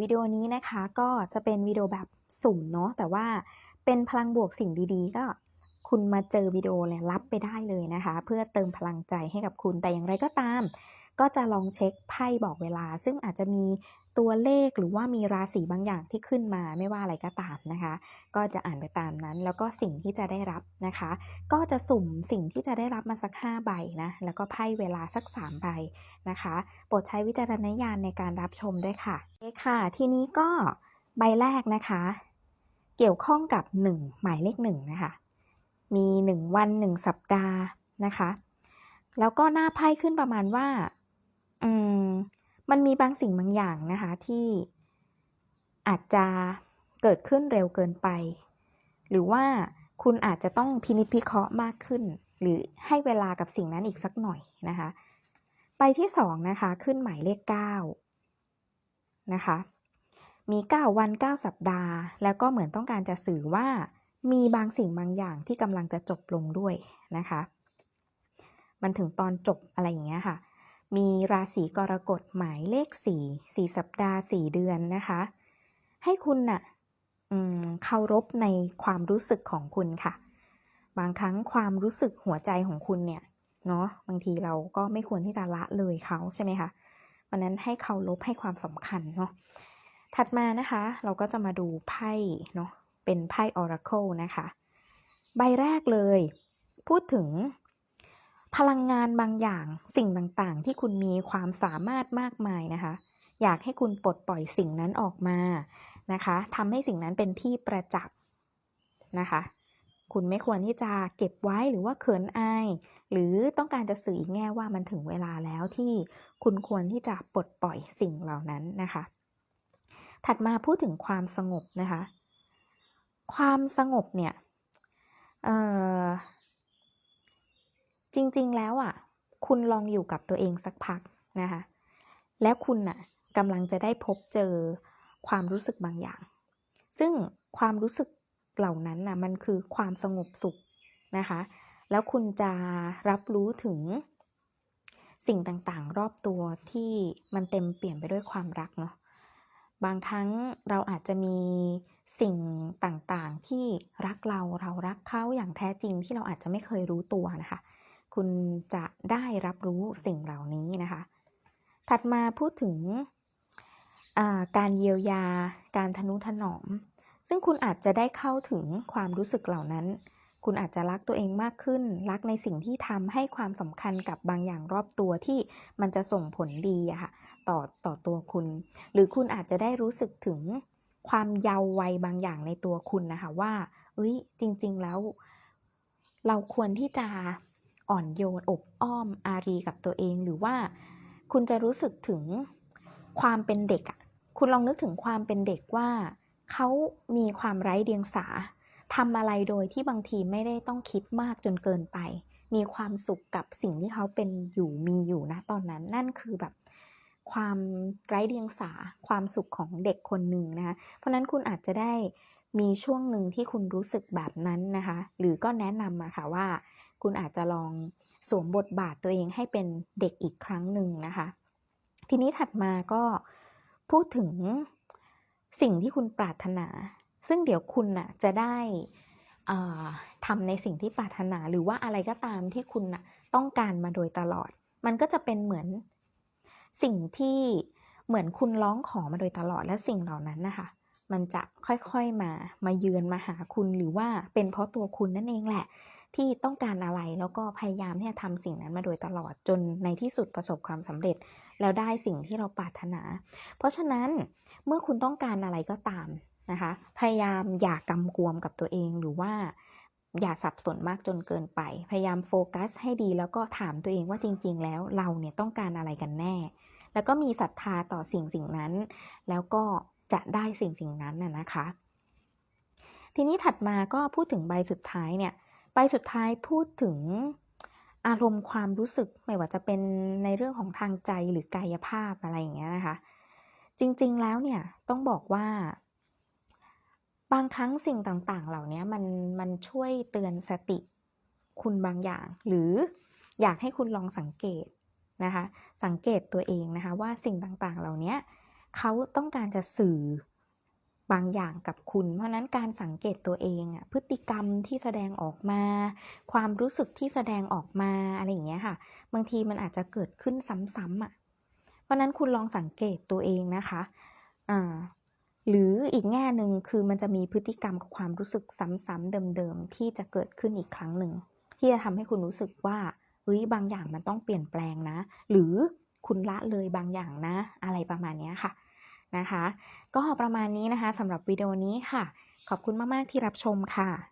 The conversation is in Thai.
วิดีโอนี้นะคะก็จะเป็นวิดีโอแบบสุ่มเนาะแต่ว่าเป็นพลังบวกสิ่งดีๆ ก็คุณมาเจอวิดีโอเนี่ยรับไปได้เลยนะคะ เพื่อเติมพลังใจให้กับคุณแต่อย่างไรก็ตาม ก็จะลองเช็คไพ่บอกเวลา ซึ่งอาจจะมี ตัวเลขหรือว่ามีราศีบางอย่างที่ขึ้นมาไม่ว่าอะไรก็ตามนะคะ ก็จะอ่านไปตามนั้น แล้วก็สิ่งที่จะได้รับนะคะ ก็จะสุ่มสิ่งที่จะได้รับมาสัก 5 ใบนะแล้วก็ไพ่เวลาสัก 3 ใบนะคะโปรดใช้วิจารณญาณในการรับชมด้วยค่ะโอเคค่ะ ทีนี้ก็ใบแรกนะคะ เกี่ยวข้องกับ 1 หมายเลข1นะคะมี 1 วัน 1 สัปดาห์นะคะ แล้วก็หน้าไพ่ขึ้นประมาณว่า มันมีบางสิ่งบางอย่างนะคะที่อาจจะเกิดขึ้นเร็วเกินไป หรือว่าคุณอาจจะต้องพินิจพิเคราะห์มากขึ้น หรือให้เวลากับสิ่งนั้นอีกสักหน่อยนะคะ ไปที่สองนะคะขึ้นหมายเลขเก้านะคะมี 9 วัน 9 สัปดาห์ แล้วก็เหมือนต้องการจะสื่อว่ามีบางสิ่งบางอย่างที่กำลังจะจบลงด้วยนะคะ มันถึงตอนจบอะไรอย่างเงี้ยค่ะ มีราศีกรกฎหมายเลข4 4สัปดาห์4เดือนนะคะ ให้คุณน่ะเคารพในความรู้สึกของคุณค่ะ บางครั้งความรู้สึกหัวใจของคุณเนี่ยเนาะบางทีเราก็ไม่ควรที่จะละเลยเขาใช่ไหมคะวันนั้นให้เคารพให้ความสำคัญเนาะถัดมานะคะ เราก็จะมาดูไพ่เนาะเป็นไพ่ Oracle นะคะ ใบแรกเลย พูดถึง พลังงานบางอย่างสิ่งต่างๆ ที่คุณมีความสามารถมากมายนะคะ อยากให้คุณปลดปล่อยสิ่งนั้นออกมานะคะทำให้สิ่งนั้นเป็นที่ประจักษ์นะคะ คุณไม่ควรที่จะเก็บไว้หรือว่าเขินอาย หรือต้องการจะสื่ออีกแง่ว่ามันถึงเวลาแล้วที่คุณควรที่จะปลดปล่อยสิ่งเหล่านั้นนะคะ ถัดมาพูดถึงความสงบนะคะ ความสงบเนี่ยเอ่อ จริงๆ แล้วอะ คุณลองอยู่กับตัวเองสักพักนะคะ แล้วคุณน่ะกำลังจะได้พบเจอความรู้สึกบางอย่าง ซึ่งความรู้สึกเหล่านั้นน่ะมันคือความสงบสุขนะคะ แล้วคุณจะรับรู้ถึงสิ่งต่างๆ รอบตัวที่มันเต็มเปลี่ยนไปด้วยความรักเนาะ บางครั้งเราอาจจะมีสิ่งต่างๆ ที่รักเราเรารักเขาอย่างแท้จริงที่เราอาจจะไม่เคยรู้ตัวนะคะ คุณจะได้รับรู้สิ่งเหล่านี้นะคะ ถัดมาพูดถึงการเยียวยา การทนุถนอม ซึ่งคุณอาจจะได้เข้าถึงความรู้สึกเหล่านั้น คุณอาจจะรักตัวเองมากขึ้น รักในสิ่งที่ทำให้ความสำคัญกับบางอย่างรอบตัวที่มันจะส่งผลดีอะค่ะต่อต่อตัวคุณ หรือคุณอาจจะได้รู้สึกถึงความเยาว์วัยบางอย่างในตัวคุณนะคะว่าเอ้ยจริง ๆ แล้ว เราควรที่จะ อ่อนโยนอบอ้อมอารีกับตัวเอง หรือว่าคุณจะรู้สึกถึงความเป็นเด็กอะคุณลองนึกถึงความเป็นเด็กว่าเขามีความไร้เดียงสาทำอะไรโดยที่บางทีไม่ได้ต้องคิดมากจนเกินไป มีความสุขกับสิ่งที่เขาเป็นอยู่มีอยู่นะตอนนั้นนั่นคือแบบความไร้เดียงสาความสุขของเด็กคนหนึ่งนะคะเพราะฉะนั้นคุณอาจจะได้มีช่วงหนึ่งที่คุณรู้สึกแบบนั้นนะคะ หรือก็แนะนำมาค่ะว่า คุณอาจจะลองสวมบทบาทตัวเองให้เป็นเด็กอีกครั้งหนึ่งนะคะ ทีนี้ถัดมาก็พูดถึงสิ่งที่คุณปรารถนา ซึ่งเดี๋ยวคุณน่ะจะได้ทำในสิ่งที่ปรารถนาหรือว่าอะไรก็ตามที่คุณน่ะต้องการมาโดยตลอด มันก็จะเป็นเหมือนสิ่งที่เหมือนคุณร้องขอมาโดยตลอดและสิ่งเหล่านั้นนะคะมันจะค่อยๆมา มาเยือนมาหาคุณหรือว่าเป็นเพราะตัวคุณนั่นเองแหละ ที่ต้องการอะไรแล้วก็พยายามที่จะทำสิ่งนั้นมาโดยตลอดจนในที่สุดประสบความสำเร็จ แล้วได้สิ่งที่เราปรารถนา เพราะฉะนั้นเมื่อคุณต้องการอะไรก็ตามนะคะ พยายามอย่ากำกวมกับตัวเองหรือว่าอย่าสับสนมากจนเกินไป พยายามโฟกัสให้ดีแล้วก็ถามตัวเองว่าจริง ๆ แล้วเราเนี่ยต้องการอะไรกันแน่ แล้วก็มีศรัทธาต่อสิ่งสิ่งนั้น แล้วก็จะได้สิ่งสิ่งนั้นน่ะนะคะ ทีนี้ถัดมาก็พูดถึงใบสุดท้ายเนี่ย ใบสุดท้ายพูดถึงอารมณ์ความรู้สึกไม่ว่าจะเป็นในเรื่องของทางใจหรือกายภาพอะไรอย่างเงี้ยนะคะ จริงๆแล้วเนี่ยต้องบอกว่า บางครั้งสิ่งต่างๆ เหล่านี้มันมันช่วยเตือนสติคุณบางอย่าง หรืออยากให้คุณลองสังเกตนะคะ สังเกตตัวเองนะคะว่าสิ่งต่างๆ เหล่านี้เขาต้องการจะสื่อ บางอย่างกับคุณ เพราะนั้นการสังเกตตัวเองอะพฤติกรรมที่แสดงออกมา ความรู้สึกที่แสดงออกมาอะไรอย่างเงี้ยค่ะ บางทีมันอาจจะเกิดขึ้นซ้ำๆอะเพราะนั้นคุณลองสังเกตตัวเองนะคะอ่าหรืออีกแง่หนึ่งคือมันจะมีพฤติกรรมกับความรู้สึกซ้ำๆเดิมๆที่จะเกิดขึ้นอีกครั้งหนึ่งที่จะทำให้คุณรู้สึกว่าเฮ้ยบางอย่างมันต้องเปลี่ยนแปลงนะ หรือคุณละเลยบางอย่างนะ อะไรประมาณเนี้ยค่ะ นะคะ ก็ประมาณนี้นะคะสำหรับวิดีโอนี้ค่ะ ขอบคุณมาก ๆ ที่รับชมค่ะ